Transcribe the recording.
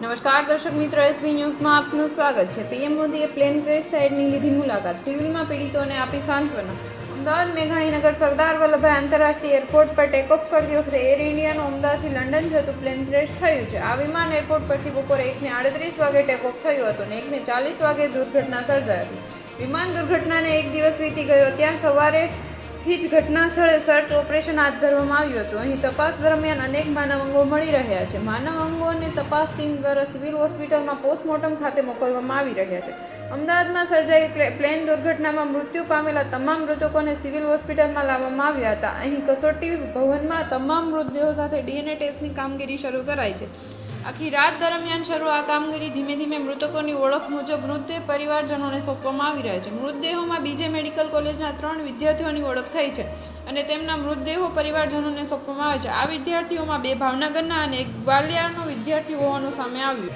નમસ્કાર, દર્શક મિત્રો એસબી ન્યૂઝમાં આપનું સ્વાગત છે. પીએમ મોદીએ પ્લેન ક્રેશ સાઇડની લીધી મુલાકાત. સિવિલમાં પીડિતોને આપી સાંત્વના. અમદાવાદ મેઘાણીનગર સરદાર વલ્લભભાઈ આંતરરાષ્ટ્રીય એરપોર્ટ પર ટેક ઓફ કરતી વખતે એર ઇન્ડિયાનું અમદાવાદથી લંડન જતું પ્લેન ક્રેશ થયું છે. આ વિમાન એરપોર્ટ પરથી બપોરે એકને આડત્રીસ વાગે ટેક ઓફ થયું હતું અને એકને ચાલીસ વાગે દુર્ઘટના સર્જાઈ હતી. વિમાન દુર્ઘટનાને એક દિવસ વીતી ગયો. ત્યાં સવારે થી જ ઘટના સ્થળે સર્ચ ઓપરેશન હાથ ધરવામાં આવ્યું હતું. અહીં તપાસ દરમિયાન અનેક માનવ અંગો મળી રહ્યા છે. માનવ અંગોને તપાસ ટીમ દ્વારા સિવિલ હોસ્પિટલમાં પોસ્ટમોર્ટમ ખાતે મોકલવામાં આવી રહ્યા છે. અમદાવાદમાં સર્જાયેલ પ્લે- પ્લેન દુર્ઘટનામાં મૃત્યુ પામેલા તમામ મૃતકોને સિવિલ હોસ્પિટલમાં લાવવામાં આવ્યા હતા. અહીં કસોટી ભવનમાં તમામ મૃતદેહો સાથે ડીએનએ ટેસ્ટની કામગીરી શરૂ કરાઈ છે. આખી રાત દરમિયાન શરૂ આ કામગીરી ધીમે ધીમે મૃતકોની ઓળખ મુજબ મૃતદેહ પરિવારજનોને સોંપવામાં આવી રહ્યા છે. મૃતદેહોમાં બીજે મેડિકલ કોલેજના ત્રણ વિદ્યાર્થીઓની ઓળખ થઈ છે અને તેમના મૃતદેહો પરિવારજનોને સોંપવામાં આવે છે. આ વિદ્યાર્થીઓમાં બે ભાવનગરના અને એક ગ્વાલિયરનો વિદ્યાર્થી હોવાનું સામે આવ્યું.